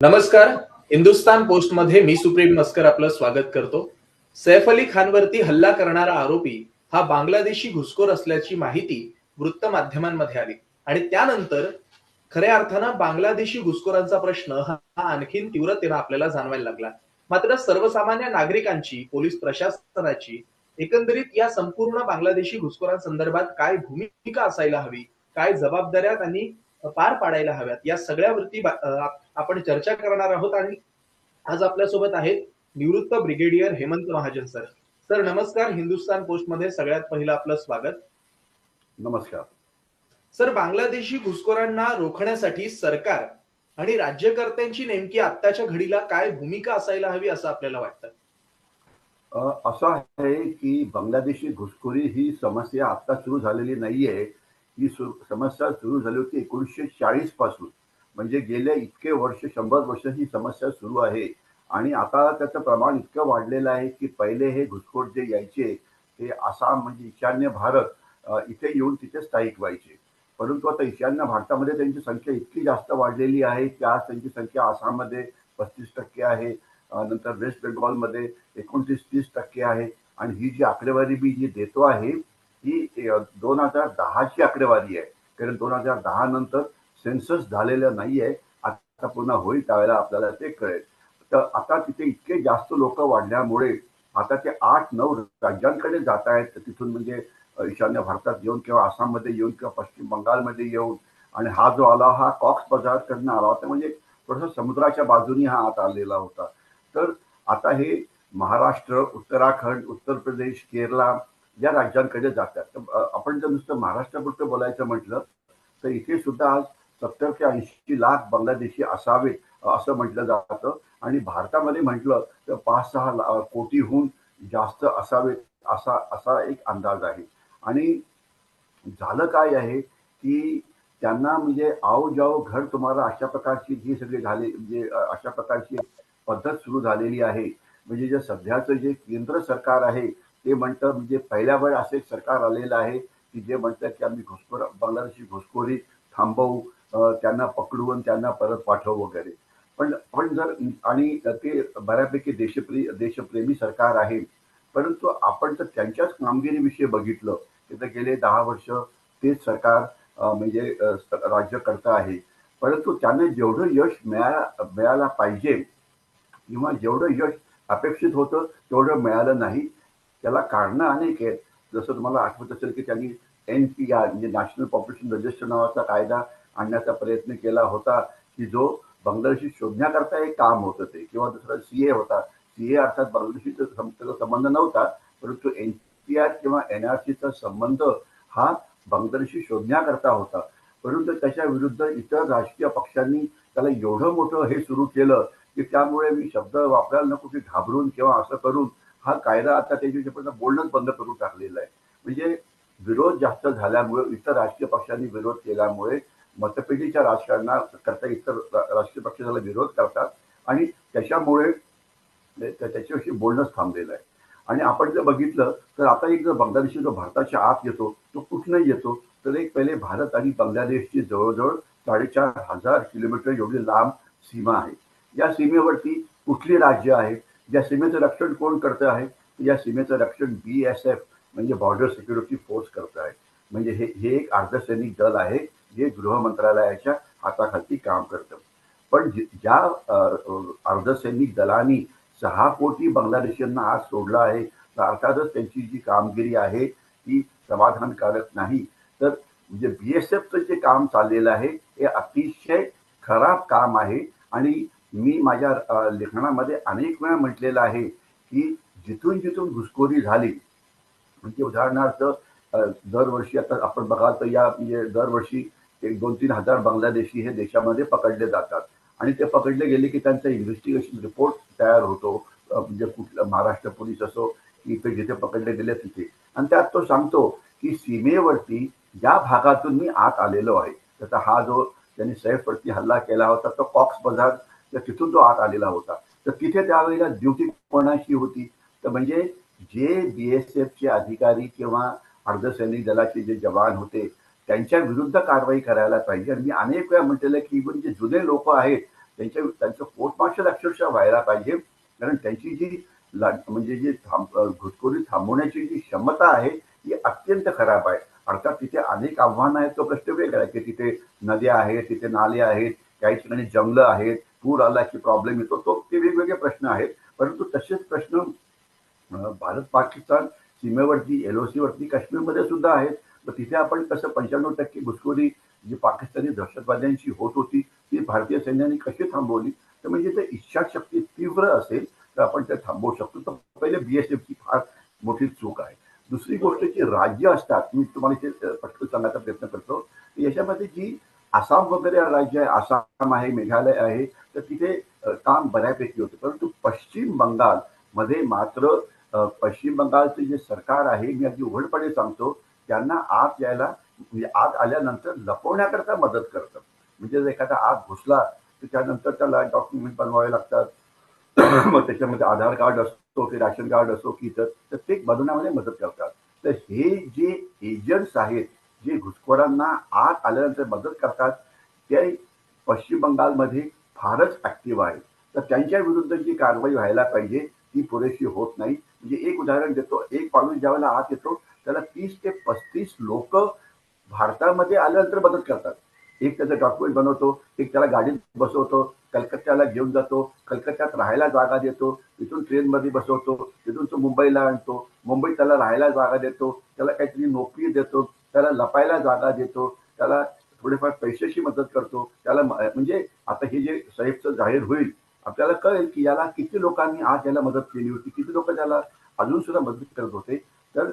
नमस्कार. हिंदुस्तान पोस्टमध्ये मी सुप्रीम मस्कर आपलं स्वागत करतो. सैफ अली खानवरती हल्ला करणारा आरोपी हा बांगलादेशी घुसखोर असल्याची माहिती वृत्त माध्यमांमध्ये आली. आणि त्यानंतर खऱ्या अर्थानं बांगलादेशी घुसखोरांचा प्रश्न हा आणखीन तीव्रतेनं आपल्याला जाणवायला लागला. मात्र सर्वसामान्य नागरिकांची पोलीस प्रशासनाची एकंदरीत या संपूर्ण बांगलादेशी घुसखोरांसंदर्भात काय भूमिका असायला हवी काय जबाबदाऱ्या त्यांनी पार पाडायला हव्यात या सगळ्यावरती आपण चर्चा करणार आहोत आणि आज आपल्यासोबत आहेत निवृत्त brigadier Hemant Mahajan sir. Sir नमस्कार. हिंदुस्तान पोस्टमध्ये सगळ्यात पहिलं आपलं स्वागत. नमस्कार. सर बांगलादेशी घुसखोरांना रोखण्यासाठी सरकार आणि राज्यकर्त्यांची नेमकी आत्ताच्या घडीला काय भूमिका असायला हवी असं आपल्याला वाटतं? असं आहे की बांगलादेशी घुसखोरी ही समस्या आता सुरू झालेली नाहीये. ही समस्या सुरू झाली होती एकोणीसशे चाळीसपासून. म्हणजे गेल्या इतके वर्ष शंभर वर्ष ही समस्या सुरू आहे. आणि आता त्याचं प्रमाण इतकं वाढलेलं आहे की पहिले हे घुसखोर जे यायचे ते आसाम म्हणजे ईशान्य भारत इथे येऊन तिथे स्थायिक व्हायचे. परंतु आता ईशान्य भारतामध्ये त्यांची संख्या इतकी जास्त वाढलेली आहे की आज त्यांची संख्या आसाममध्ये पस्तीस टक्के आहे नंतर वेस्ट बेंगॉलमध्ये एकोणतीस तीस टक्के आहे. आणि ही जी आकडेवारी मी जी देतो आहे ही दोन हजार दहाची आकडेवारी आहे. कारण दोन हजार दहा नंतर सेन्सस झालेलं नाही आहे आता पुन्हा होईल त्यावेळेला आपल्याला ते कळेल. तर आता तिथे इतके जास्त लोक वाढल्यामुळे आता ते आठ नऊ राज्यांकडे जात आहेत. तिथून म्हणजे ईशान्य भारतात येऊन किंवा आसाममध्ये येऊन किंवा पश्चिम बंगालमध्ये येऊन आणि हा जो आला हा कॉक्स बाजारकडनं आला होता. म्हणजे थोडंसं समुद्राच्या बाजूनी हा आत आलेला होता. तर आता हे महाराष्ट्र उत्तराखंड उत्तर प्रदेश केरला या राज्यांकडे जातात. तर आपण जर नुसतं महाराष्ट्रापुरतं बोलायचं म्हटलं तर इथे सुद्धा आज सत्तर ते ऐंशी लाख बांगलादेशी असावेत असं म्हटलं जातं. आणि भारतामध्ये म्हटलं तर पाच सहा ला- कोटीहून जास्त असावेत असा असा एक अंदाज आहे. आणि झालं काय आहे की त्यांना म्हणजे आओ जाओ घर तुम्हाला अशा प्रकारची जी सगळी झाली म्हणजे अशा प्रकारची पद्धत सुरू झालेली आहे. म्हणजे जे सध्याचं जे केंद्र सरकार आहे ते म्हणतं म्हणजे पहिल्या वेळ असे सरकार आलेलं आहे की जे म्हणतं की आम्ही घुसखोर बांगलादेशी घुसखोरी थांबवू. त्यांना पकडून त्यांना परत पाठव वगैरे. पण पण जर आणि ते बऱ्यापैकी देशप्रिय देशप्रेमी सरकार आहे परंतु आपण जर त्यांच्याच कामगिरीविषयी बघितलं. तर गेले दहा वर्ष तेच सरकार म्हणजे राज्यकर्ता आहे. परंतु त्यांना जेवढं यश मिळायला मिळायला पाहिजे किंवा जेवढं यश अपेक्षित होतं तेवढं मिळालं नाही. त्याला कारणं अनेक आहेत. जसं तुम्हाला आठवत असेल की त्यांनी एन पी आर म्हणजे नॅशनल पॉप्युलेशन रजिस्टर नावाचा कायदा आणण्याचा प्रयत्न केला होता की जो बांगलादेशी शोधण्याकरता एक काम होतं ते किंवा दुसरा सी ए होता. सी ए अर्थात बांगलादेशीचा त्याचा संबंध नव्हता परंतु एन पी आर किंवा एन आर सीचा संबंध हा बांगलादेशी शोधण्याकरता होता. परंतु त्याच्या विरुद्ध इतर राजकीय पक्षांनी त्याला एवढं मोठं हे सुरू केलं की त्यामुळे मी शब्द वापरायला नको की घाबरून किंवा असं करून हा कायदा आता त्याच्यापर्यंत बोलणंच बंद करून टाकलेला आहे. म्हणजे विरोध जास्त झाल्यामुळे इतर राजकीय पक्षांनी विरोध केल्यामुळे मतपेटीच्या राजकारणा करता इतर राष्ट्रीय राजकीय पक्ष त्याला विरोध करतात आणि त्याच्यामुळे त्याच्याविषयी बोलणंच थांबलेलं आहे. आणि आपण जर बघितलं तर आता एक जर बांगलादेशी जो भारताच्या आत येतो तो कुठनं येतो तर एक पहिले भारत आणि बांगलादेशची जवळजवळ साडेचार हजार किलोमीटर एवढी लांब सीमा आहे. या सीमेवरती कुठली राज्य आहेत या सीमेचं रक्षण कोण करतं आहे? या सीमेचं रक्षण बी एस एफ म्हणजे बॉर्डर सिक्युरिटी फोर्स करतं आहे. म्हणजे हे हे एक अर्धसैनिक दल आहे. जे गृह मंत्रालयाच्या हाताखाली काम करतं. पण ज्या अर्धसैनिक दलांनी सहा कोटी बांगलादेशींना आज सोडलं आहे तर अर्थातच त्यांची जी कामगिरी आहे ती समाधानकारक नाही. तर म्हणजे बी एस एफचं जे काम चाललेलं आहे हे अतिशय खराब काम आहे. आणि मी माझ्या अ, लेखनामध्ये अनेक वेळा म्हटलेलं आहे की जिथून जिथून घुसखोरी झाली म्हणजे उदाहरणार्थ दरवर्षी आता आपण बघाल तर या म्हणजे दरवर्षी एक दोन तीन हजार बांगलादेशी हे देशामध्ये पकडले जातात. आणि ते पकडले गेले की त्यांचा इन्व्हेस्टिगेशन रिपोर्ट तयार होतो. म्हणजे कुठलं महाराष्ट्र पोलीस असो की इथे जिथे पकडले गेले तिथे. आणि त्यात तो सांगतो की सीमेवरती ज्या भागातून मी आत आलेलो आहे त्याचा हा जो त्यांनी सैफवरती हल्ला केला होता तो कॉक्स बाजार तर तिथून तो आत आलेला होता. तर तिथे त्यावेळेला ड्युटी कोणाची होती? तर म्हणजे जे बी एस एफचे अधिकारी किंवा अर्धसैनिक दलाचे जे जवान होते त्यांच्या विरुद्ध कारवाई करायला पाहिजे. आणि मी अनेक वेळा म्हटलेलं की इव्हन जे जुने लोक आहेत त्यांच्या त्यांचं कोर्ट मार्शल अक्षरशः व्हायला पाहिजे. कारण त्यांची जी म्हणजे जी थांब घुसखोरी थांबवण्याची जी क्षमता आहे ती अत्यंत खराब आहे. अर्थात तिथे अनेक आव्हानं आहेत तो प्रश्न वेगळा आहे की तिथे नद्या आहेत तिथे नाले आहेत काही ठिकाणी जंगलं आहेत पूर आला की प्रॉब्लेम येतो. तो ते वेगवेगळे प्रश्न आहेत. परंतु तसेच प्रश्न भारत पाकिस्तान सीमेवरती एल ओ सीवरती काश्मीरमध्ये सुद्धा आहेत. तर तिथे आपण कसं पंच्याण्णव टक्के घुसखोरी जी पाकिस्तानी दहशतवाद्यांची होत होती ती भारतीय सैन्याने कशी थांबवली? तर म्हणजे ते इच्छाशक्ती तीव्र असेल तर आपण ते थांबवू शकतो. तर पहिले बीएसएफची फार मोठी चूक आहे. दुसरी गोष्ट जी राज्य असतात मी तुम्हाला ते पटकन सांगायचा प्रयत्न करतो याच्यामध्ये जी आसाम वगैरे राज्य आहे आसाम आहे मेघालय आहे तर तिथे काम बऱ्यापैकी होते. परंतु पश्चिम बंगाल मध्ये मात्र पश्चिम बंगालचे जे सरकार आहे मी अगदी उघडपणे सांगतो त्यांना आत यायला म्हणजे आत आल्यानंतर लपवण्याकरता मदत करतं. म्हणजे जर एखादा आत घुसला तर त्यानंतर त्याला डॉक्युमेंट बनवावे लागतात. मग त्याच्यामध्ये आधार कार्ड असतो की राशन कार्ड असो की इतर तर ते बनवण्यामध्ये मदत करतात. तर हे जे एजंट्स आहेत जे घुसखोरांना आत आल्यानंतर मदत करतात ते पश्चिम बंगालमध्ये फारच ॲक्टिव्ह आहेत. तर त्यांच्या विरुद्ध जी कारवाई व्हायला पाहिजे ती पुरेशी होत नाही. म्हणजे एक उदाहरण देतो. एक माणूस ज्यावेळेला आत येतो त्याला तीस ते पस्तीस लोक भारतामध्ये आल्यानंतर मदत करतात. एक त्याचं डॉक्युमेंट बनवतो एक त्याला गाडीत बसवतो कलकत्त्याला घेऊन जातो कलकत्त्यात राहायला जागा देतो तिथून ट्रेनमध्ये बसवतो तिथून तो मुंबईला आणतो मुंबईत त्याला राहायला जागा देतो त्याला काहीतरी नोकरी देतो त्याला लपायला जागा देतो त्याला थोडेफार पैशाशी मदत करतो त्याला म्हणजे आता हे जे साहेबचं जाहीर होईल आपल्याला कळेल की याला किती लोकांनी आज याला मदत केली होती किती लोक त्याला अजून सुद्धा मदत करत होते. तर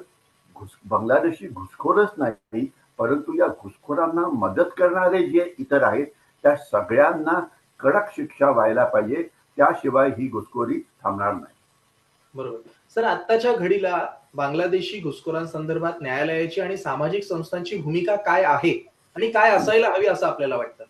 घुस बांगलादेशी घुसखोरच नाही परंतु या घुसखोरांना मदत करणारे जे इतर आहेत त्या सगळ्यांना कडक शिक्षा व्हायला पाहिजे. त्याशिवाय ही घुसखोरी थांबणार नाही. बरोबर. सर आत्ताच्या घडीला बांगलादेशी घुसखोरांसंदर्भात न्यायालयाची आणि सामाजिक संस्थांची भूमिका काय आहे? आणि काय असायला हवी असं आपल्याला वाटतं?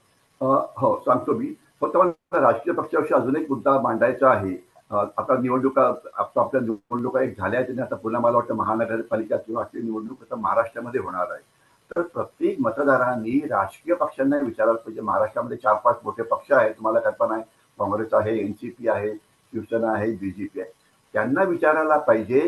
हो सांगतो मी. फक्त मला राजकीय पक्षाविषयी अजून एक मुद्दा मांडायचा आहे. आता निवडणुका आता आपल्या निवडणुका एक झाल्या आहेत आता पुन्हा मला वाटतं महानगरपालिका किंवा आपली निवडणूक आता महाराष्ट्रामध्ये होणार आहे. तर प्रत्येक मतदारांनी राजकीय पक्षांना विचारायला पाहिजे. महाराष्ट्रामध्ये चार पाच मोठे पक्ष आहेत. तुम्हाला कल्पना आहे काँग्रेस आहे एन सी पी आहे शिवसेना आहे बीजेपी आहे. त्यांना विचारायला पाहिजे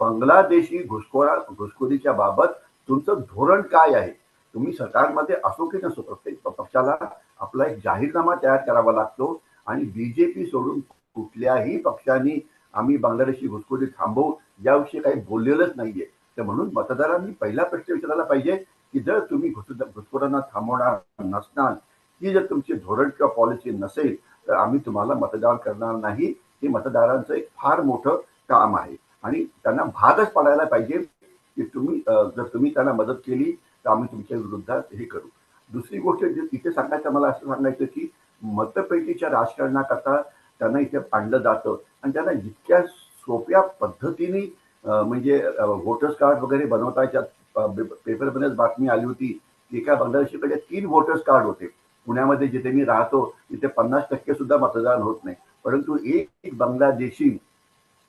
बांगलादेशी घुसखोरा घुसखोरीच्या बाबत तुमचं धोरण काय आहे? तुम्ही सरकारमध्ये असो की नसो प्रत्येक पक्षाला आपला एक जाहीरनामा तयार करावा लागतो आणि बीजेपी सोडून कुठल्याही पक्षांनी आम्ही बांगलादेशी घुसखोरी थांबवू याविषयी काही बोललेलंच नाहीये. तर म्हणून मतदारांनी पहिला प्रश्न विचारायला पाहिजे की जर तुम्ही घुस घुसखोरांना थांबवणार नसणार ही जर तुमची धोरण किंवा पॉलिसी नसेल तर आम्ही तुम्हाला मतदान करणार नाही. हे मतदारांचं एक फार मोठं काम आहे. आणि त्यांना भागच पाडायला पाहिजे की तुम्ही जर तुम्ही त्यांना मदत केली तर आम्ही तुमच्या विरुद्धात हे करू. दुसरी गोष्ट जे तिथे सांगायचं मला असं सांगायचं की मतपेटीच्या राजकारणाकरता त्यांना इथे आणलं जातं. आणि त्यांना जितक्या सोप्या पद्धतीने म्हणजे वोटर्स कार्ड वगैरे बनवताच्या पेपरमध्येच बातमी आली होती की एका बांगलादेशीकडे तीन वोटर्स कार्ड होते. पुण्यामध्ये जिथे मी राहतो तिथे पन्नास टक्के सुद्धा मतदान होत नाही. परंतु एक एक बांगलादेशी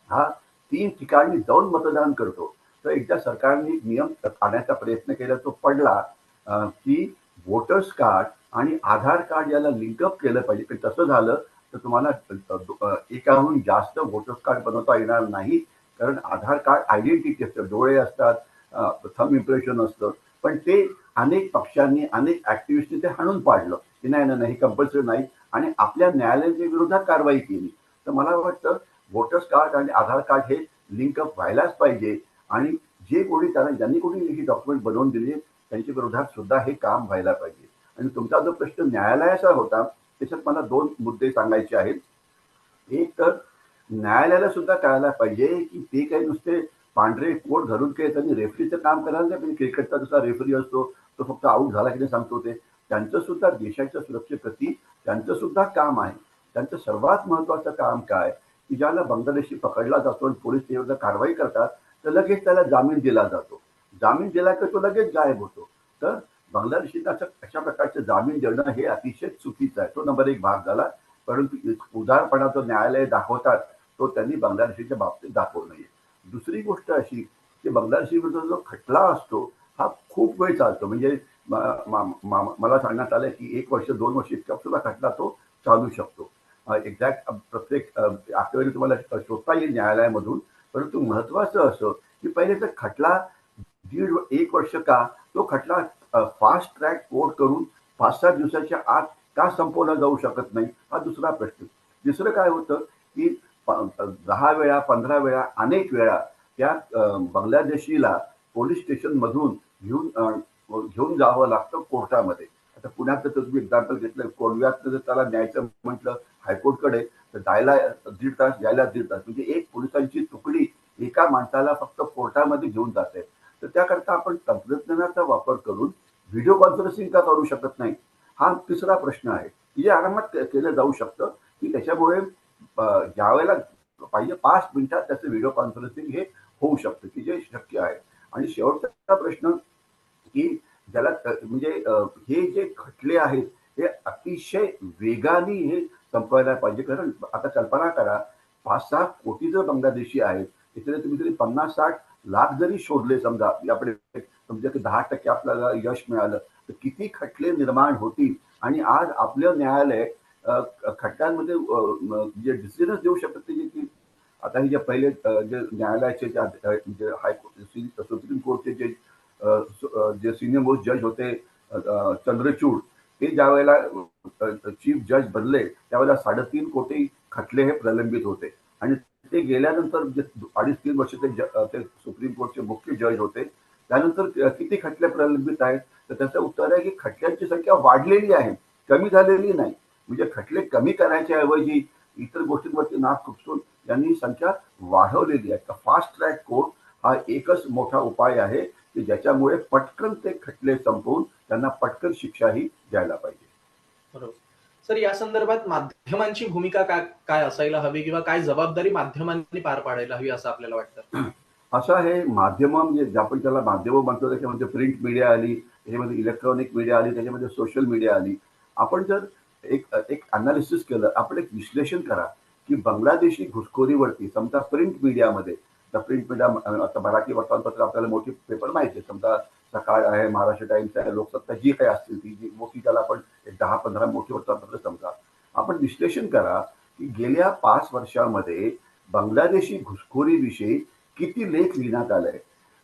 हा तीन ठिकाणी जाऊन मतदान करतो. तर एकदा सरकारने एक नियम आणण्याचा प्रयत्न केला तो पडला की वोटर्स कार्ड आणि आधार कार्ड याला लिंकअप केलं पाहिजे. पण तसं झालं तर तुम्हाला एकाहून जास्त वोटर्स कार्ड बनवता येणार नाही. कारण आधार कार्ड आयडेंटिटी असतं डोळे असतात थम इम्प्रेशन असतं. पण ते अनेक पक्षांनी अनेक ऍक्टिव्हिस्टनी ते हाणून पाडलं. की नाही नाही नाही कंपल्सरी नाही. आणि आपल्या न्यायालयाच्या विरोधात कारवाई केली. तर मला वाटतं वोटर्स कार्ड आणि आधार कार्ड हे लिंकअप व्हायलाच पाहिजे. आणि जे कोणी त्यांना ज्यांनी कोणी ही डॉक्युमेंट बनवून दिली त्यांच्या विरोधात सुद्धा हे काम व्हायला पाहिजे. आणि तुमचा जो प्रश्न न्यायालयाचा होता त्याच्यात मला दोन मुद्दे सांगायचे आहेत. एक तर न्यायालयाला सुद्धा कळायला पाहिजे की ते काही नुसते पांढरे कोट घालून काही त्यांनी रेफरीचं काम करायला नाही क्रिकेटचा जसा रेफरी असतो तो फक्त आऊट झाला की नाही सांगतो ते. त्यांचं सुद्धा देशाच्या सुरक्षेप्रती त्यांचं सुद्धा काम आहे. त्यांचं सर्वात महत्वाचं काम काय? की ज्याला बांगलादेशी पकडला जातो आणि पोलीस त्याविरुद्ध कारवाई करतात तर लगेच त्याला जामीन दिला जातो. जामीन दिला की तो लगेच गायब होतो. तर बांगलादेशींना असं अशा प्रकारचं जामीन देणं हे अतिशय चुकीचं आहे. तो नंबर एक भाग झाला परंतु उदारपणा जो न्यायालय दाखवतात तो त्यांनी बांगलादेशीच्या बाबतीत दाखवू नये दुसरी गोष्ट अशी की बांगलादेशी जो खटला असतो हा खूप वेळ चालतो. म्हणजे मला सांगण्यात आलं की एक वर्ष दोन वर्ष इतका सुद्धा खटला तो चालू शकतो. एक्झॅक्ट प्रत्येक आकडेवारी तुम्हाला शोधता येईल न्यायालयामधून परंतु महत्वाचं असं की पहिले तर खटला दीड एक वर्ष का तो खटला फास्ट ट्रॅक कोर्ट करून पाच सात दिवसाच्या आत का संपवला जाऊ शकत नाही हा दुसरा प्रश्न. दुसरं काय होतं की दहा वेळा पंधरा वेळा अनेक वेळा त्या बांगलादेशीला पोलीस स्टेशनमधून घेऊन घेऊन जावं लागतं कोर्टामध्ये. आता पुण्यातलं तर तुम्ही एक्झाम्पल घेतलं कोलव्यात जर त्याला न्यायचं म्हटलं हायकोर्टकडे तर जायला दीड तास जायला दीड तास. म्हणजे एक पोलिसांची तुकडी एका माणसाला फक्त कोर्टामध्ये घेऊन जाते. तर त्याकरता आपण तंत्रज्ञानाचा वापर करून व्हिडिओ कॉन्फरन्सिंग का करू शकत नाही? हा तिसरा प्रश्न आहे. की जे आरामात केलं जाऊ शकतं की त्याच्यामुळे ज्या ज्यावेळेला पाहिजे पाच मिनिटात त्याचं व्हिडिओ कॉन्फरन्सिंग हे होऊ शकतं की जे शक्य आहे. आणि शेवटचा प्रश्न की ज्याला म्हणजे हे जे खटले आहेत हे अतिशय वेगाने हे संपवायला पाहिजे. कारण आता कल्पना करा पाच सहा कोटी जर बांगलादेशी आहेत तिथे तुम्ही तरी पन्नास साठ लाख जरी शोधले समजा आपल्याकडे समजा की दहा टक्के आपल्याला यश मिळालं तर किती खटले निर्माण होतील? आणि आज आपलं न्यायालय खटल्यांमध्ये जे डिसिजनच देऊ शकत ते की आता हे जे पहिले जे न्यायालयाचे जे हायकोर्ट सुप्रीम कोर्टचे जे जे सिनियर मोस्ट जज होते चंद्रचूड ते ज्या वेळेला चीफ जज बनले त्यावेळेला साडेतीन कोटी खटले हे प्रलंबित होते. आणि ते गेल्यानंतर जे अडीच तीन वर्ष ते ते सुप्रीम कोर्टचे मुख्य जज होते. त्यानंतर किती खटले प्रलंबित आहेत? तर त्याचं उत्तर आहे की खटल्यांची संख्या वाढलेली आहे. कमी झालेली नाही. म्हणजे खटले कमी करायच्या ऐवजी इतर गोष्टींवरती नाक खुपसून यांनी संख्या वाढवलेली आहे. फास्ट ट्रॅक कोर्ट हा एकच मोठा उपाय आहे की ज्याच्यामुळे पटकन ते खटले संपवून त्यांना पटकन शिक्षाही द्यायला पाहिजे. बरोबर. तर या संदर्भात माध्यमांची भूमिका काय काय असायला हवी किंवा काय जबाबदारी माध्यमांनी पार पाडायला हवी असं आपल्याला वाटतं? असं आहे माध्यम म्हणजे आपण त्याला माध्यम म्हणतो त्याच्यामध्ये प्रिंट मीडिया आली त्याच्यामध्ये इलेक्ट्रॉनिक मीडिया आली त्याच्यामध्ये सोशल मीडिया आली. आपण जर एक एक अनालिसिस केलं आपण एक विश्लेषण करा की बांगलादेशी घुसखोरीवरती समजा प्रिंट मीडियामध्ये प्रिंट मीडिया आता मराठी वर्तमानपत्र आपल्याला मोठी पेपर माहिती आहे समजा सकाळ आहे महाराष्ट्र टाइम्स आहे लोकसत्ता जी काही असतील ती जी मोठी त्याला आपण एक दहा पंधरा मोठी वर्तमानपत्र समजा. आपण विश्लेषण करा की गेल्या पाच वर्षामध्ये बांगलादेशी घुसखोरीविषयी किती लेख लिहिण्यात आलाय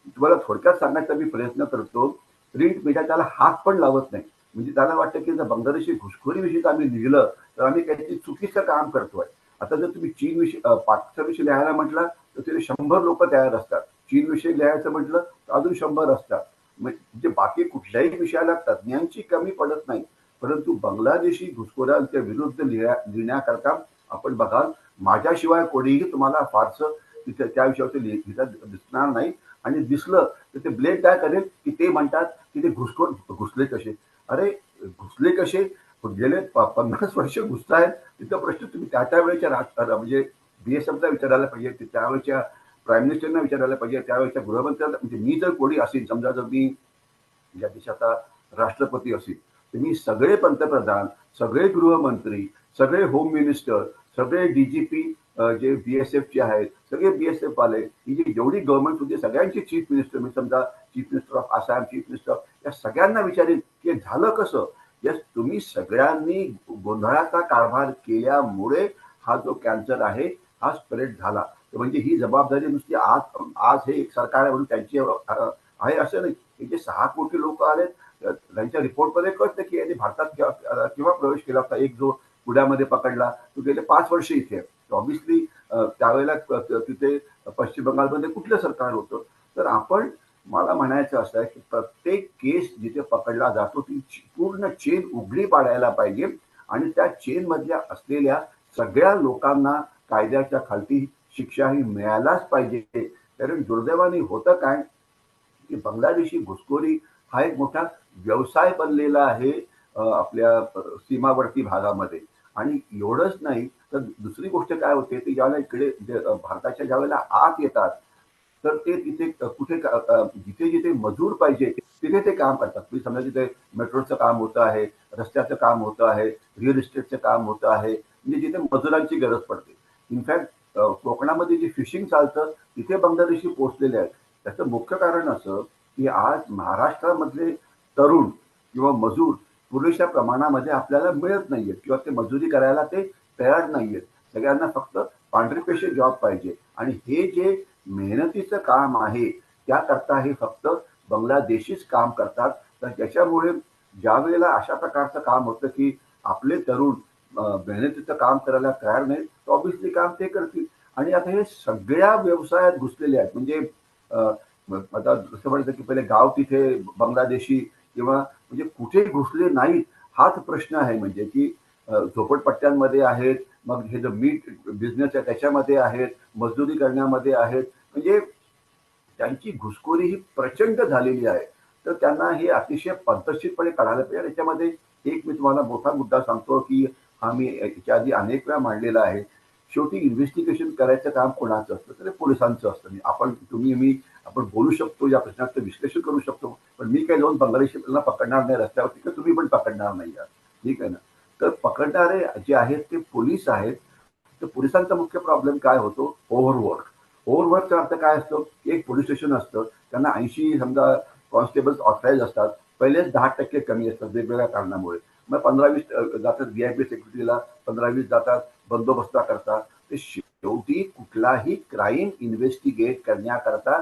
तुम्हाला थोडक्यात सांगण्याचा मी प्रयत्न करतो प्रिंट मीडिया त्याला हात पण लावत नाही. म्हणजे त्याला वाटतं की जर बांगलादेशी घुसखोरीविषयी जर आम्ही लिहिलं तर आम्ही काहीतरी चुकीचं काम करतोय. आता जर तुम्ही चीन विषयी लिहायला म्हटलं तर तिथे शंभर लोक तयार असतात. चीन विषयी लिहायचं म्हटलं तर अजून शंभर असतात. म्हणजे बाकी कुठल्याही विषयाला तज्ज्ञांची कमी पडत नाही. परंतु बांगलादेशी घुसखोरांच्या विरुद्ध लिहा लिहिण्याकरता आपण बघाल माझ्याशिवाय कोणीही तुम्हाला फारसं तिथे त्या विषयावरती लिहिता दिसणार नाही. आणि दिसलं तर ते ब्लेड काय करेल की ते म्हणतात की ते घुसखोर घुसले कसे. अरे घुसले कसे? गेले प- पन्नास वर्ष घुसतायत. तिथं प्रश्न तुम्ही त्या त्यावेळेच्या राज म्हणजे बी एस एफला विचारायला पाहिजे. ते त्यावेळेच्या प्राईम मिनिस्टरना विचारायला पाहिजे त्यावेळेच्या गृहमंत्र्या म्हणजे मी जर कोणी असेल समजा जर मी या देशाचा राष्ट्रपती असेल तर मी सगळे पंतप्रधान सगळे गृहमंत्री सगळे होम मिनिस्टर सगळे डीजीपी जे बी एस एफचे आहेत सगळे बी एस एफ वाले ही जी जेवढी गव्हर्नमेंट होती सगळ्यांचे चीफ मिनिस्टर मी समजा chief minister of Assam chief minister या सगळ्यांना विचारेल की झालं कसं? या तुम्ही सगळ्यांनी गोंधळाचा कारभार केल्यामुळे हा जो कॅन्सर आहे हा स्प्रेड झाला. म्हणजे ही जबाबदारी नुसती आज आज हे एक सरकार आहे म्हणून त्यांची आहे असं नाही. की जे सहा कोटी लोक आलेत त्यांच्या रिपोर्टमध्ये कळतं की यांनी भारतात किंवा केव्हा प्रवेश केला होता. एक जो पुण्यामध्ये पकडला तो गेले पाच वर्ष इथे. ऑब्विसली त्यावेळेला तिथे पश्चिम बंगालमध्ये कुठलं सरकार होतं? तर आपण मला म्हणायचं असं आहे की प्रत्येक केस जिथे पकडला जातो ती पूर्ण चेन उघडी पाडायला पाहिजे. आणि त्या चेनमधल्या असलेल्या सगळ्या लोकांना कायद्याच्या खालती शिक्षा ही मिळायलाच पाहिजे. कारण दुर्दैवाने होतं काय? की बांगलादेशी घुसखोरी हा एक मोठा व्यवसाय बनलेला आहे आपल्या सीमावर्ती भागामध्ये. आणि एवढंच नाही तर दुसरी गोष्ट काय होते ते ज्यावेळेला इकडे भारताच्या ज्यावेळेला आत येतात तर ते तिथे कुठे जिथे जिथे मजूर पाहिजे तिथे ते काम करतात. तुम्ही समजा तिथे मेट्रोचं काम होतं आहे रस्त्याचं काम होतं आहे रिअल इस्टेटचं काम होतं आहे म्हणजे जिथे मजुरांची गरज पडते. इनफॅक्ट कोकणामध्ये जे फिशिंग चालतं तिथे बांगलादेशी पोहोचलेले आहेत. त्याचं मुख्य कारण असं की आज महाराष्ट्रामधले तरुण किंवा मजूर पुरेशा प्रमाणामध्ये आपल्याला मिळत नाही आहेत किंवा ते मजुरी करायला ते तयार नाही आहेत सगळ्यांना फक्त पांढरे पेशे जॉब पाहिजे. आणि हे जे मेहनतीचं काम आहे त्याकरता हे फक्त बांगलादेशीच काम करतात. तर त्याच्यामुळे ज्या वेळेला अशा प्रकारचं काम होतं की आपले तरुण अं, मेहनतीचं काम करायला तयार नाहीत तर ऑब्व्हियसली काम ते करतील. आणि आता हे सगळ्या व्यवसायात घुसलेले आहेत. म्हणजे आता जसं म्हणायचं की पहिले गाव तिथे बांगलादेशी किंवा म्हणजे कुठे घुसले नाहीत हाच प्रश्न आहे. म्हणजे की झोपडपट्ट्यांमध्ये आहेत मग हे जो मीट बिझनेस आहे त्याच्यामध्ये आहेत मजदुरी करण्यामध्ये आहेत. म्हणजे त्यांची घुसखोरी ही प्रचंड झालेली आहे. तर त्यांना हे अतिशय पद्धतशीरपणे काढायला पाहिजे. आणि एक मी तुम्हाला मोठा मुद्दा सांगतो की हा मी याच्या आधी अनेक वेळा मांडलेला आहे. शेवटी इन्व्हेस्टिगेशन करायचं काम कोणाचं असतं? तर ते पोलिसांचं असतं. आपण तुम्ही मी आपण बोलू शकतो या प्रश्नाचं विश्लेषण करू शकतो. पण मी काय जाऊन बांगलादेशीला पकडणार नाही रस्त्यावरती का तुम्ही पण पकडणार नाही आहात ठीक आहे ना? तर पकडणारे जे आहेत ते पोलीस आहेत. तर पोलिसांचा मुख्य प्रॉब्लेम काय होतो? ओव्हरवर्क ओव्हरवर्कचा अर्थ काय असतो? एक पोलीस स्टेशन असतं. त्यांना ऐंशी समजा कॉन्स्टेबल्स ऑथराईज असतात. पहिलेच दहा टक्के कमी असतात वेगवेगळ्या कारणामुळे. मग पंधरा वीस जातात व्ही आय पी सेक्युरिटीला पंधरा वीस जातात बंदोबस्ता करतात. ते शेवटी कुठलाही क्राईम इन्व्हेस्टिगेट करण्याकरता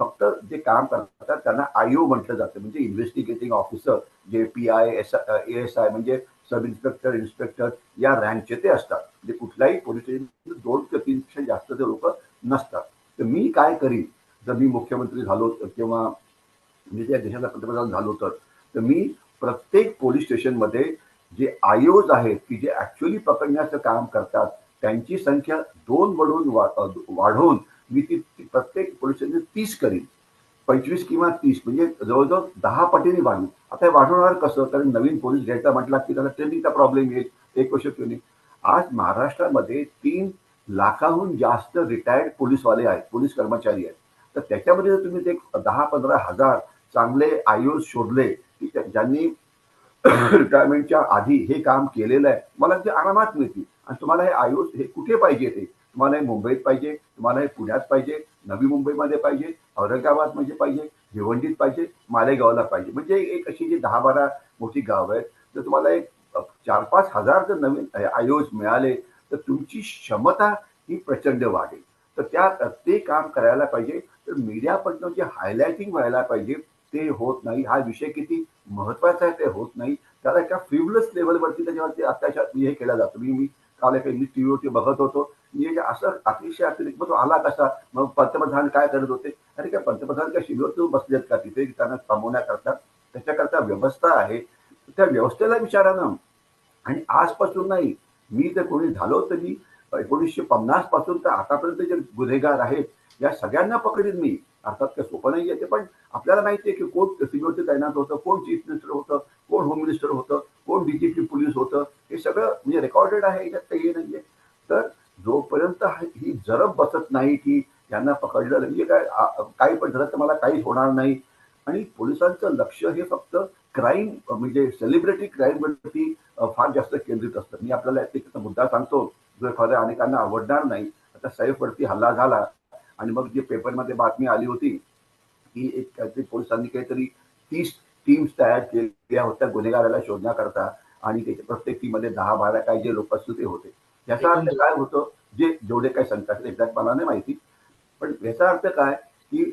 फक्त जे काम करतात त्यांना आयओ म्हटलं जातं. म्हणजे इन्व्हेस्टिगेटिंग ऑफिसर जे P I S A S I म्हणजे सब इन्स्पेक्टर इन्स्पेक्टर या रँकचे ते असतात. म्हणजे कुठल्याही पोलीस स्टेशन दोन ते तीनपेक्षा जास्त ते लोक नसतात. तर मी काय करीन? जर मी मुख्यमंत्री झालो तर किंवा मी त्या देशाचा पंतप्रधान झालो तर मी प्रत्येक पोलीस स्टेशनमध्ये जे आयोज आहेत की जे ऍक्च्युअली पकडण्याचं काम करतात त्यांची संख्या दोन वडून वा- वाढवून मी ती प्रत्येक पोलीस स्टेशन तीस करीन. पंचवीस किंवा तीस म्हणजे जवळजवळ दहा पटीने वाढली आता हे वाढवणार कसं? कारण नवीन पोलीस घ्यायचा म्हटला की त्याला ट्रेनिंगचा प्रॉब्लेम येईल. एक वर्ष ट्रेनिंग आज महाराष्ट्रामध्ये तीन लाखाहून जास्त रिटायर्ड पोलीसवाले आहेत पोलीस कर्मचारी आहेत. तर त्याच्यामध्ये जर तुम्ही ते दहा पंधरा हजार चांगले आयोज शोधले की ज्यांनी रिटायरमेंटच्या आधी हे काम केलेलं आहे. मला ते आरामात मिळतील. आणि तुम्हाला हे आयुष हे कुठे पाहिजे ते? तुम्हाला हे मुंबईत पाहिजे तुम्हाला हे पुण्यात पाहिजे नवी मुंबईमध्ये पाहिजे औरंगाबादमध्ये म्हणजे पाहिजे भिवंडीत पाहिजे मालेगावला पाहिजे. म्हणजे एक अशी जी दहा बारा मोठी गाव आहेत तर तुम्हाला एक चार पाच हजार जर नवीन आयोज मिळाले तर तुमची क्षमता ही प्रचंड वाढेल. तर त्या ते काम करायला पाहिजे. तर मीडियाकडनं जे हायलायटिंग व्हायला पाहिजे ते होत नाही. हा विषय किती महत्वाचं आहे ते होत नाही. त्याला एका फ्रिवलस लेवलवरती त्याच्यावरती अत्याचार हे केला जातो. मी मी काल एका इंग्लिश टीव्हीवरती बघत होतो. म्हणजे असं अतिशय अतिरिक्त मग तो आला कसा? मग पंतप्रधान काय करत होते? अरे काय पंतप्रधान काय शिबिरतून बसलेत का तिथे? त्यांना थांबवण्याकरता त्याच्याकरता व्यवस्था आहे. त्या व्यवस्थेला विचारा ना. आणि आजपासून नाही. मी जर कोणी झालो तर मी एकोणीसशे पन्नासपासून तर आतापर्यंत जे गुन्हेगार आहेत या सगळ्यांना पकडीन मी. अर्थात काय सोपं नाही आहे ते पण आपल्याला माहिती आहे की कोण सिक्युरिटी तैनात होतं कोण चीफ मिनिस्टर होतं कोण होम मिनिस्टर होतं कोण डीजीपी पोलीस होतं हे सगळं म्हणजे रेकॉर्डेड आहे याच्यात काही हे नाहीये तर जोपर्यंत ही जरब बसत नाही की यांना पकडलं म्हणजे काय काही पण झालं तर मला काहीच होणार नाही. आणि पोलिसांचं लक्ष हे फक्त क्राईम म्हणजे सेलिब्रिटी क्राईमवरती फार जास्त केंद्रित असतं. मी आपल्याला एक मुद्दा सांगतो जो एखाद्या अनेकांना आवडणार नाही आता सैफवरती हल्ला झाला आणि मग जे पेपरमध्ये बातमी आली होती की एक काहीतरी पोलिसांनी काहीतरी तीस टीम्स तयार केल्या होत्या गुन्हेगाराला शोधण्याकरता आणि त्याच्या प्रत्येक टीममध्ये दहा बारा काही जे लोक असतील ते होते. याचा अर्थ काय होतं? जे जेवढे काही संख्या एक्झॅक्ट मला नाही माहिती. पण याचा अर्थ काय? की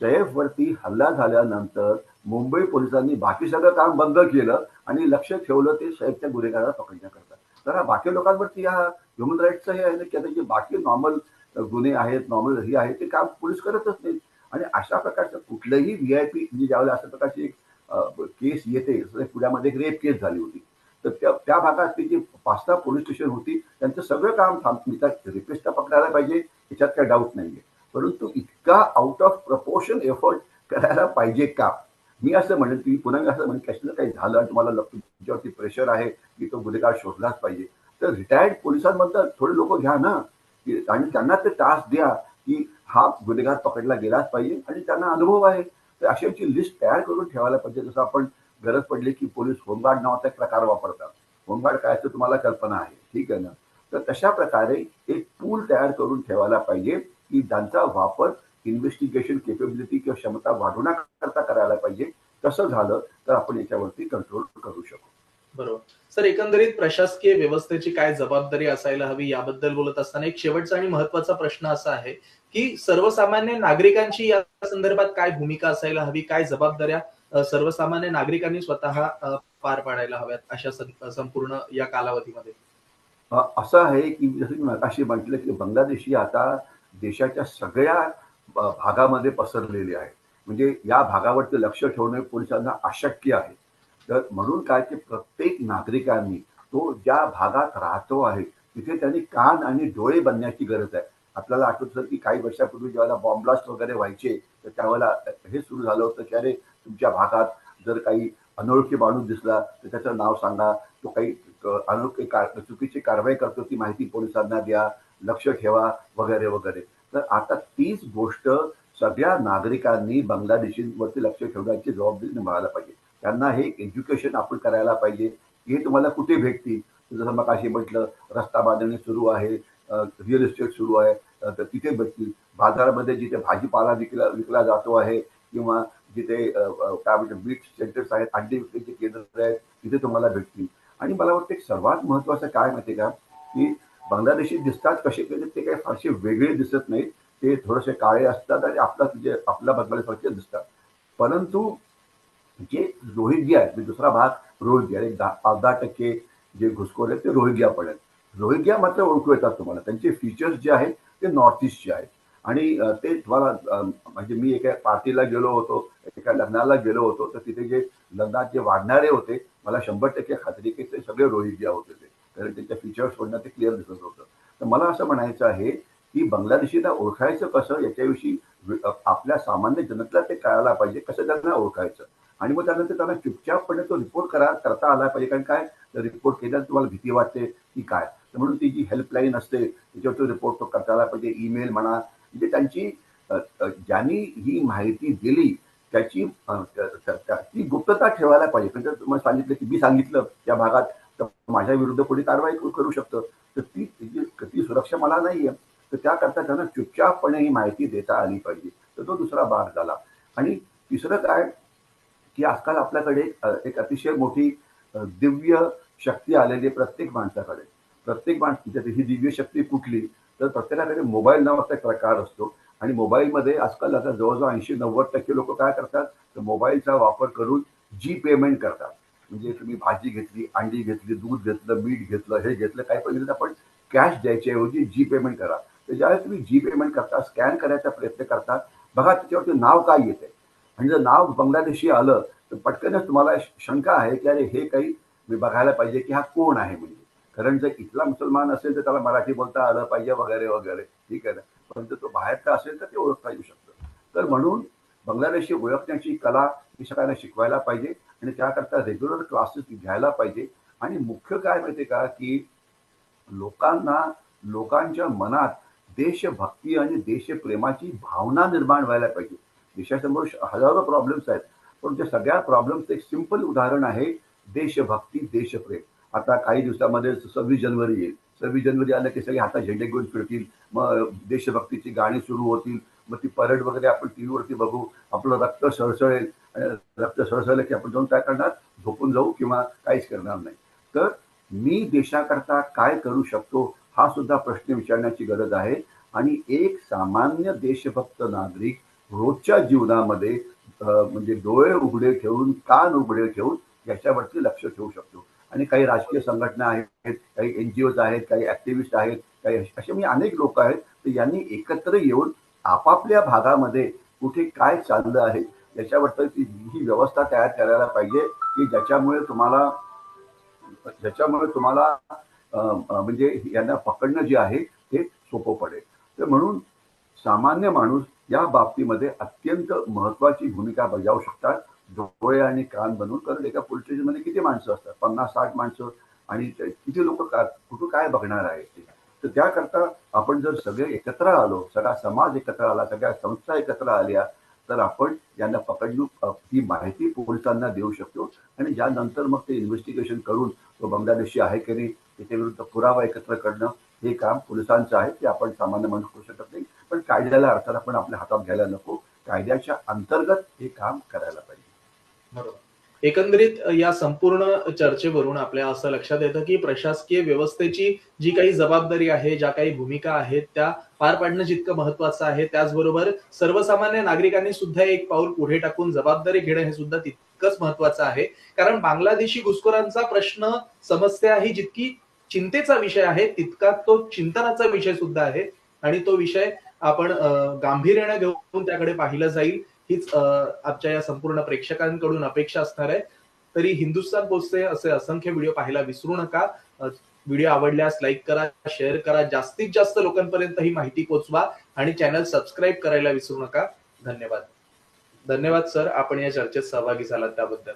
सैफवरती हल्ला झाल्यानंतर मुंबई पोलिसांनी बाकी सगळं काम बंद केलं आणि लक्ष ठेवलं ते सैफच्या गुन्हेगाराला पकडण्याकरता. तर हा बाकी लोकांवरती हा ह्युमन राईटचं हे आहे ना की आता जे बाकी नॉर्मल गुन्हे आहेत नॉर्मल हे आहे ते काम पोलीस करतच नाहीत. आणि अशा प्रकारचं कुठलंही व्ही आय पी म्हणजे ज्यावेळेला अशा प्रकारची एक केस येते पुण्यामध्ये एक रेप केस झाली होती. तर त्या त्या भागातली जी पाच सहा पोलीस स्टेशन होती त्यांचं सगळं काम थांब रिक्वेस्ट पकडायला पाहिजे याच्यात काही डाऊट नाहीये. परंतु इतका आउट ऑफ प्रपोर्शन एफर्ट करायला पाहिजे का? मी असं म्हणेन की पुन्हा मी असं म्हणेन कशाला काही झालं आणि तुम्हाला तुमच्यावरती प्रेशर आहे की तो गुन्हेगार शोधलाच पाहिजे. तर रिटायर्ड पोलिसांबद्दल थोडे लोक घ्या ना. की आणि त्यांना ते टास्क द्या की हा गुन्हेगार पकडला गेलाच पाहिजे आणि त्यांना अनुभव आहे. तर अशाची लिस्ट तयार करून ठेवायला पाहिजे. जसं आपण गरज पडली की पोलीस होमगार्ड नावाचा एक प्रकार वापरतात. होमगार्ड काय तर तुम्हाला कल्पना आहे. ठीक आहे ना? तर तशा प्रकारे एक पूल तयार करून ठेवायला पाहिजे की ज्यांचा वापर इन्व्हेस्टिगेशन केपेबिलिटी किंवा क्षमता वाढवण्याकरता करायला पाहिजे. तसं झालं तर आपण याच्यावरती कंट्रोल करू शकू. बरोबर. सर एकंदरीत प्रशासकीय व्यवस्थेची काय जबाबदारी असायला हवी याबद्दल बोलत असताना एक शेवटचा आणि महत्त्वाचा प्रश्न असा आहे की सर्वसामान्य नागरिकांची या संदर्भात काय भूमिका असायला हवी काय जबाबदाऱ्या सर्वसामान्य नागरिकांनी स्वतः पार पाडायला हव्यात अशा संपूर्ण या कालावधीमध्ये? असं आहे की जसं मी मगाशी म्हटलं की बांगलादेशी आता देशाच्या सगळ्या भागामध्ये पसरलेले आहे. म्हणजे या भागावरती लक्ष ठेवणे पोलिसांना अशक्य आहे. तर म्हणून काय की प्रत्येक नागरिकांनी तो ज्या भागात राहतो आहे तिथे त्यांनी कान आणि डोळे बनण्याची गरज आहे. आपल्याला आठवत असेल की काही वर्षापूर्वी ज्यावेळेला बॉम्ब ब्लास्ट वगैरे व्हायचे तर त्यावेळेला हे सुरू झालं होतं की अरे तुमच्या भागात जर काही अनोळखी माणूस दिसला तर त्याचं नाव सांगा. तो काही अनोळखी कार- चुकीची कारवाई करतो ती माहिती पोलिसांना द्या लक्ष ठेवा वगैरे वगैरे. तर आता तीच गोष्ट सगळ्या नागरिकांनी बांगलादेशीवरती लक्ष ठेवण्याची जबाबदारी निभावायला पाहिजे. त्यांना हे एज्युकेशन आपण करायला पाहिजे. हे तुम्हाला कुठे भेटतील? जसं मग अशी म्हटलं रस्ता बांधणी सुरू आहे रिअल इस्टेट सुरू आहे तर तिथे भेटतील. बाजारामध्ये जिथे भाजीपाला विकला विकला जातो आहे किंवा जिथे काय म्हणतात बीट सेंटर्स आहेत अंडे विक्रीचे केंद्र आहेत तिथे तुम्हाला भेटतील. आणि मला वाटतं एक सर्वात महत्वाचं काय माहिती का? की बांगलादेशी दिसतात कसे केले ते काही फारसे वेगळे दिसत नाहीत. ते थोडेसे काळे असतात आणि आपला म्हणजे, जे आपल्या बांगलादेशसारखे दिसतात. परंतु जे रोहिंग्या आहेत म्हणजे दुसरा भाग रोहिंग्या एक दहा पाच दहा टक्के जे घुसखोर आहेत ते रोहिंग्या पण आहेत रोहिंग्या मात्र ओळखू येतात तुम्हाला त्यांचे फीचर्स जे आहेत ते नॉर्थ ईस्टचे आहेत. आणि ते तुम्हाला म्हणजे मी एका पार्टीला गेलो होतो एका लग्नाला गेलो होतो तर तिथे जे लग्नात जे वाढणारे होते मला शंभर टक्के खात्री की ते सगळे रोहिंग्या होते ते. कारण त्यांच्या फीचर्सवरनं ते क्लिअर दिसत होतं. तर मला असं म्हणायचं आहे की बांगलादेशीला ओळखायचं कसं याच्याविषयी आपल्या सामान्य जनतेला ते कळायला पाहिजे कसं त्यांना ओळखायचं? आणि मग त्यानंतर त्यांना चुपचापपणे तो रिपोर्ट करा करता आला पाहिजे. कारण काय? रिपोर्ट केल्यास तुम्हाला भीती वाटते की काय? तर म्हणून ती जी हेल्पलाईन असते त्याच्यावर तो रिपोर्ट तो करता आला पाहिजे. ईमेल म्हणा. म्हणजे त्यांची ज्यांनी ही माहिती दिली त्याची ती गुप्तता ठेवायला पाहिजे. म्हणजे तुम्हाला सांगितलं की मी सांगितलं त्या भागात तर माझ्या विरुद्ध कोणी कारवाई करू करू शकतं. तर ती ती- ती सुरक्षा मला नाही आहे तर त्याकरता त्यांना चुपचापपणे ही माहिती देता आली पाहिजे. तर तो दुसरा भाग झाला. आणि तिसरं काय? की आजकाल आपल्याकडे एक अतिशय मोठी दिव्य शक्ती आलेली आहे प्रत्येक माणसाकडे. प्रत्येक माणस ही दिव्य शक्ती कुठली तर प्रत्येकाकडे मोबाईल नावाचा एक प्रकार असतो. आणि मोबाईलमध्ये आजकाल आता जवळजवळ ऐंशी नव्वद टक्के लोक काय करतात? तर मोबाईलचा वापर करून जी पेमेंट करतात. म्हणजे तुम्ही भाजी घेतली अंडी घेतली दूध घेतलं मीठ घेतलं हे घेतलं काय पण घेतलं आपण कॅश द्यायच्याऐवजी जी पेमेंट करा. तर ज्यावेळेस तुम्ही जी पेमेंट करता स्कॅन करायचा प्रयत्न करता बघा त्याच्यावरती नाव काय येते आणि जर नाव बांगलादेशी आलं तर पटकनच तुम्हाला शंका आहे की अरे हे काही मी बघायला पाहिजे की हा कोण आहे म्हणजे? कारण जर इथला मुसलमान असेल तर त्याला मराठी बोलता आलं पाहिजे वगैरे वगैरे. ठीक आहे ना? परंतु तो बाहेरचा असेल तर ते ओळखता येऊ शकतं. तर म्हणून बांगलादेशी ओळखण्याची कला ही सगळ्यांना शिकवायला पाहिजे आणि त्याकरता रेग्युलर क्लासेस घ्यायला पाहिजे. आणि मुख्य काय माहिती का? की लोकांना लोकांच्या मनात देशभक्ती आणि देशप्रेमाची भावना निर्माण व्हायला पाहिजे. देशासमोर हजारो प्रॉब्लेम्स आहेत. पण त्या सगळ्या प्रॉब्लेम्सचं एक सिंपल उदाहरण आहे देशभक्ती देशप्रेम. आता काही दिवसामध्ये सव्वीस जानेवारी येईल. सव्वीस जानेवारी आलं की सगळे हातात झेंडे घेऊन फिरतील. मग देशभक्तीची गाणी सुरू होतील. मग ती परेड वगैरे आपण टी व्हीवरती बघू. आपलं रक्त सळसळेल. आणि रक्त सळसळलं की आपण जाऊन काय करणार? झोपून जाऊ किंवा काहीच करणार नाही. तर मी देशाकरता काय करू शकतो? हा सुद्धा प्रश्न विचारण्याची गरज आहे. आणि एक सामान्य देशभक्त नागरिक रोजच्या जीवनामध्ये म्हणजे डोळे उघडे ठेवून कान उघडे ठेवून याच्यावरती लक्ष ठेवू शकतो. आणि काही राजकीय संघटना आहेत काही एन जी ओज आहेत काही ऍक्टिव्हिस्ट आहेत काही असे मी अनेक लोक आहेत तर यांनी एकत्र येऊन आपापल्या भागामध्ये कुठे काय चाललं आहे याच्यावरती ही व्यवस्था तयार करायला पाहिजे की ज्याच्यामुळे तुम्हाला ज्याच्यामुळे तुम्हाला म्हणजे यांना पकडणं जे आहे ते सोपं पडेल. तर म्हणून सामान्य माणूस या बाबतीमध्ये अत्यंत महत्वाची भूमिका बजावू शकतात. डोळे आणि कान बनवून कारण एका पोलीस स्टेशनमध्ये किती माणसं असतात? पन्नास साठ माणसं आणि किती लोक का कुठं काय बघणार आहे ते? तर त्याकरता आपण जर सगळे एकत्र आलो सगळा समाज एकत्र आला सगळ्या संस्था एकत्र आल्या तर आपण यांना पकडून ही माहिती पोलिसांना देऊ शकतो आणि ज्यानंतर मग ते इन्व्हेस्टिगेशन करून तो बांगलादेशी आहे की नाही त्याच्याविरुद्ध पुरावा एकत्र करणं हे काम पोलिसांचं आहे ते आपण सामान्य माणूस करू शकत नाही. पण कायद्याला अर्थात आपण आपल्या हातात घ्यायला नको. कायद्याच्या अंतर्गत हे काम करायला पाहिजे. बरोबर. एकंदरीत या संपूर्ण चर्चेवरून आपल्या असं लक्षात येतं की प्रशासकीय व्यवस्थेची जी काही जबाबदारी आहे ज्या काही भूमिका आहेत त्या पार पाडणं जितकं महत्वाचं आहे त्याचबरोबर सर्वसामान्य नागरिकांनी सुद्धा एक पाऊल पुढे टाकून जबाबदारी घेणं हे सुद्धा तितकंच महत्वाचं आहे. कारण बांगलादेशी घुसखोरांचा प्रश्न समस्या ही जितकी चिंतेचा विषय आहे तितका तो चिंतनाचा विषय सुद्धा आहे. आणि तो विषय आपण गांभीर्याने घेऊन त्याकडे पाहिलं जाईल. हीच आमच्या या संपूर्ण प्रेक्षकांकडून अपेक्षा असणार आहे. तरी हिंदुस्थान पोस्टचे असे असंख्य व्हिडिओ पाहायला विसरू नका. व्हिडिओ आवडल्यास लाईक करा शेअर करा. जास्तीत जास्त लोकांपर्यंत ही माहिती पोहोचवा आणि चॅनल सबस्क्राईब करायला विसरू नका. धन्यवाद. धन्यवाद सर. आपण या चर्चेत सहभागी झालात त्याबद्दल.